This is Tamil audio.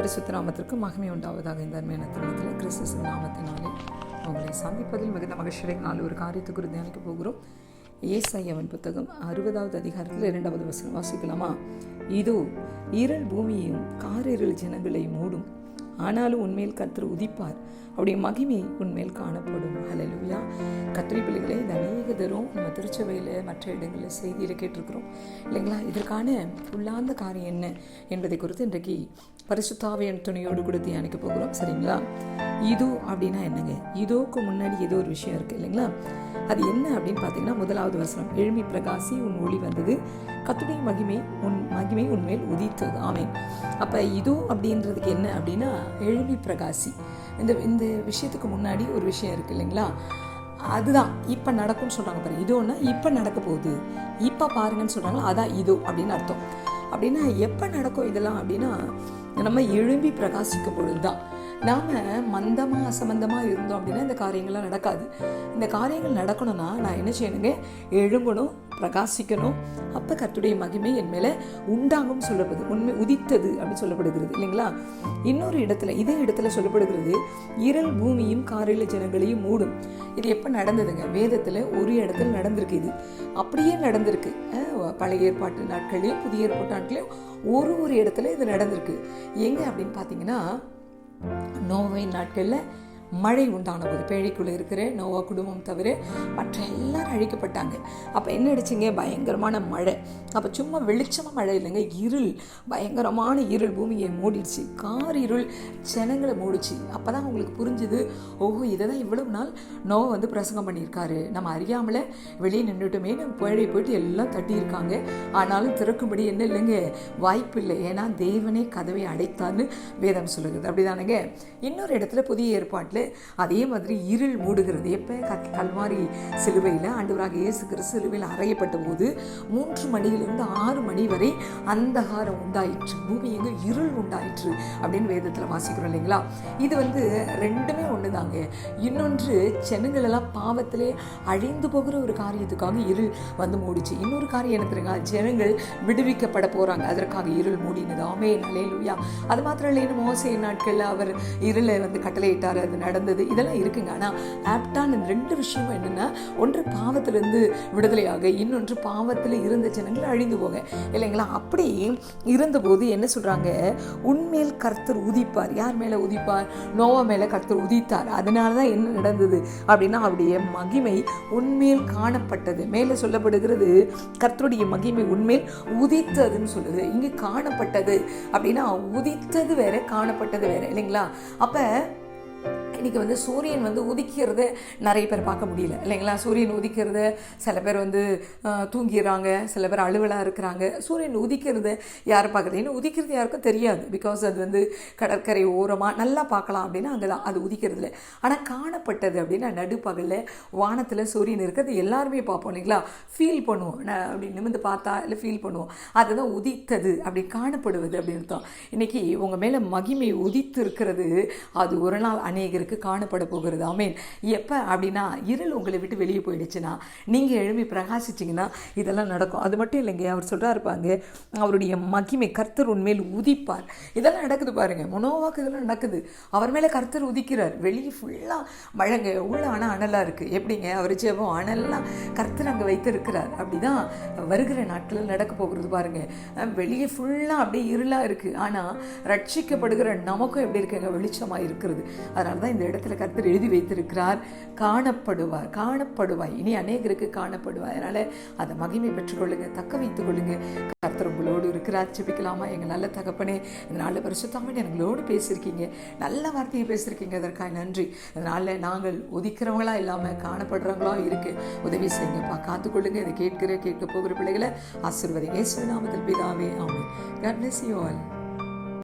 பரிசுத்த நாமத்திற்கு மகிமை உண்டாவதாக இந்த அருமையான தருணத்தில் கிறிஸ்துஸ் நாமத்தினாலே அவங்களை சந்திப்பதில் மிகுந்த மகிழ்ச்சியை நாலு ஒரு காரியத்தை குறித்து தியானிக்க போகிறோம். ஏசையவன் புத்தகம் அறுபதாவது அதிகாரத்தில் இரண்டாவது வசனம் வாசிக்கலாமா? இதோ இருள் பூமியையும் காரிருள் ஜனங்களை மூடும். ஆனாலும் உண்மையில் கர்த்தர் உதிப்பார். அவருடைய மகிமை உண்மையில் காணப்படும். ஹalleluya கத்திரி பிள்ளைகளே இந்த அநேக தரும் நம்ம திருச்சபையில் மற்ற இடங்களில் செய்தியில் கேட்டிருக்கிறோம். இல்லைங்களா? இதற்கான உள்ளார்ந்த காரியம் என்ன என்பதை குறித்து இன்றைக்கு பரிசுத்தாவையன் துணையோடு கூட தியானிக்க போகிறோம். சரிங்களா? இது அப்படின்னா என்னங்க? இதோக்கு முன்னாடி ஏதோ ஒரு விஷயம் இருக்குது இல்லைங்களா? அது என்ன அப்படின்னு பார்த்தீங்கன்னா முதலாவது வசனம். எழுமி பிரகாசி உன் ஒளி வந்தது. கத்துடைய மகிமை உன் மகிமை உன்மேல் உதித்தது. ஆமேன். அப்போ இதுவும் அப்படின்றதுக்கு என்ன அப்படின்னா எழுமி பிரகாசி. இந்த இந்த விஷயத்துக்கு முன்னாடி ஒரு விஷயம் இருக்குது இல்லைங்களா? அதுதான். இப்போ நடக்கும்னு சொல்கிறாங்க பாருங்க இதோன்னா இப்போ நடக்க போகுது. இப்போ பாருங்கன்னு சொல்கிறாங்களா அதான் இதோ அப்படின்னு அர்த்தம். அப்படின்னா எப்போ நடக்கும் இதெல்லாம் அப்படின்னா நம்ம எழும்பி பிரகாசிக்கும் பொழுது தான் நாம் மந்தமாக அசமந்தமாக இருந்தோம் அப்படின்னா இந்த காரியங்கள்லாம் நடக்காது. இந்த காரியங்கள் நடக்கணும்னா நான் என்ன செய்யணுங்க? எழும்பணும் பிரகாசிக்கணும். அப்போ கத்துடைய மகிமை என் மேலே உண்டாகும் சொல்லப்படுது உண்மை உதித்தது அப்படின்னு சொல்லப்படுகிறது இல்லைங்களா? இன்னொரு இடத்துல இதே இடத்துல சொல்லப்படுகிறது இருள் பூமியும் காரில ஜனங்களையும் மூடும். இது எப்போ நடந்ததுங்க? வேதத்தில் ஒரு இடத்துல நடந்திருக்கு இது. அப்படியே நடந்திருக்கு. பழைய ஏற்பாட்டு நாட்களையும் புதிய ஏற்பாட்டு நாட்களையும் ஒரு ஒரு இடத்துல இது நடந்திருக்கு. எங்கே அப்படின்னு பார்த்தீங்கன்னா நோவை நாட்களில் மழை உண்டான போது பேழைக்குள்ளே இருக்கிற நோவா குடும்பம் தவிர மற்ற எல்லாரும் அழிக்கப்பட்டாங்க. அப்போ என்ன அடிச்சிங்க? பயங்கரமான மழை. அப்போ சும்மா வெளிச்சமாக மழை இல்லைங்க இருள். பயங்கரமான இருள் பூமியை மூடிடுச்சு. கார் இருள் ஜனங்களை மூடிச்சு. அப்போ தான் அவங்களுக்கு புரிஞ்சுது ஓஹோ இதை தான் இவ்வளவு நாள் நோவை வந்து பிரசங்கம் பண்ணியிருக்காரு. நம்ம அறியாமல வெளியே நின்றுட்டுமே நம்ம பேழை போயிட்டு எல்லாம் தட்டியிருக்காங்க. ஆனாலும் திறக்கும்படி என்ன இல்லைங்க? வாய்ப்பு இல்லை. ஏன்னா தேவனே கதவை அடைத்தான்னு வேதம் சொல்லுகிறது. அப்படிதானேங்க? இன்னொரு இடத்துல புதிய ஏற்பாட்டில் அதே மாதிரி இருள் மூடுகிறது. எப்போ? கத் கல்வாரி சிலுவையில் ஆண்டவராக இயேசு கிறிஸ்து சிலுவையில் அறையப்பட்ட போது மூன்று மணியிலிருந்து ஆறு மணி வரை அந்தகாரம் உண்டாயிற்று. பூமி எங்கே இருள் உண்டாயிற்று அப்படின்னு வேதத்தில் வாசிக்கிறோம் இல்லைங்களா? இது வந்து ரெண்டுமே ஒன்று தாங்க இன்னொன்று ஜனங்களெல்லாம் பாவத்திலே அழிந்து போகிற ஒரு காரியத்துக்காக இருள் வந்து மூடிச்சு. இன்னொரு காரியம் என்ன தெரியுங்க ஜனங்கள் விடுவிக்கப்பட போகிறாங்க அதற்காக இருள் மூடினது. ஆமே நலேலுயா அது மாத்திரம் இல்லை இன்னும் மோசை நாட்களில் அவர் இருளை வந்து கட்டளையிட்டார். அது நடந்தது. இதெல்லாம் இருக்குங்க. ஆனால் ஆப்டான் இந்த ரெண்டு விஷயமும் என்னென்னா ஒன்று பாவத்திலிருந்து விடுதலையாக இன்னொன்று பாவத்தில் இருந்த ஜனங்கள் அழிந்து போக. இல்லைங்களா? அப்படி இருந்தபோது என்ன சொல்கிறாங்க உண்மையில் கர்த்தர் உதிப்பார். யார் மேலே உதிப்பார்? நோவா மேலே கர்த்தர் உதித்தார். அதனால தான் என்ன நடந்தது அப்படின்னா அவருடைய மகிமை உண்மையில் காணப்பட்டது. மேலே சொல்லப்படுகிறது கர்த்தருடைய மகிமை உண்மையில் உதித்ததுன்னு சொல்லுது. இங்கே காணப்பட்டது அப்படின்னா உதித்தது வேற காணப்பட்டது வேற. இல்லைங்களா? அப்போ இன்றைக்கி வந்து சூரியன் வந்து உதிக்கிறது நிறைய பேர் பார்க்க முடியல. இல்லைங்களா? சூரியன் உதிக்கிறது சில பேர் வந்து தூங்கிடுறாங்க சில பேர் அலுவலாக இருக்கிறாங்க. சூரியன் உதிக்கிறது யார் பார்க்குறது? ஏன்னா உதிக்கிறது யாருக்கும் தெரியாது. பிகாஸ் அது வந்து கடற்கரை ஓரமாக நல்லா பார்க்கலாம் அப்படின்னா அங்கே தான் அது உதிக்கிறது இல்லை ஆனால் காணப்பட்டது அப்படின்னா நடுப்பகலில் வானத்தில் சூரியன் இருக்கிறது எல்லாருமே பார்ப்போம் இல்லைங்களா? ஃபீல் பண்ணுவோம். நான் அப்படி நிமிர்ந்து பார்த்தா இல்லை ஃபீல் பண்ணுவோம். அதுதான் உதித்தது அப்படி காணப்படுவது அப்படின்னு அர்த்தம். இன்னைக்கு உங்கள் மேலே மகிமை உதித்து இருக்கிறது அது ஒரு நாள் அநேகருக்கு காணப்பட போகிறது. ஆமேன். எப்போ அப்படின்னா இருள் உங்களை விட்டு வெளியே போயிடுச்சுன்னா நீங்கள் எழுப்பி பிரகாசிச்சிங்கன்னா இதெல்லாம் நடக்கும். அது மட்டும் இல்லைங்க அவர் சொல்கிறா இருப்பாங்க அவருடைய மகிமை கர்த்தர் உண்மையில் உதிப்பார். இதெல்லாம் நடக்குது பாருங்க. மனோவாக்கு இதெல்லாம் நடக்குது. அவர் மேலே கர்த்தர் உதிக்கிறார். வெளியே ஃபுல்லாக மழைங்க உள்ள ஆனால் அனலாக இருக்குது எப்படிங்க? அவர் ஜெபம் அனல்லாம் கர்த்தர் அங்கே வைத்திருக்கிறார். அப்படிதான் வருகிற நாட்களில் நடக்க போகிறது பாருங்க. வெளியே ஃபுல்லாக அப்படியே இருளாக இருக்குது ஆனால் ரட்சிக்கப்படுகிற நமக்கும் எப்படி இருக்குங்க? வெளிச்சமாக இருக்கிறது. அதனால தான் இந்த இடத்துல கர்த்தர் எழுதி வைத்திருக்கிறார் காணப்படுவார் காணப்படுவாய் இனி அநேகருக்கு காணப்படுவார். அதனால் அதை மகிமை பெற்றுக்கொள்ளுங்க தக்க வைத்துக் கொள்ளுங்க. கர்த்தர் உங்களோடு இருக்கிறார். ஜெபிக்கலாமா? எங்கள் நல்ல தகப்பனே இந்த நாளில் பரிசுத்தாமன் எங்களோடு பேசியிருக்கீங்க. நல்ல வார்த்தையை பேசியிருக்கீங்க. அதற்காக நன்றி. அதனால் நாங்கள் உதிக்கிறவங்களா இல்லாமல் காணப்படுறவங்களா இருக்கு. உதவி செய்யுங்கப்பா. காத்துக்கொள்ளுங்க. இதை கேட்கிற கேட்க போகிற பிள்ளைகளை ஆசிர்வதி இயேசுவின் நாமத்தில் பிதாவே ஆமாம் கட்னஸ் யூ ஆல்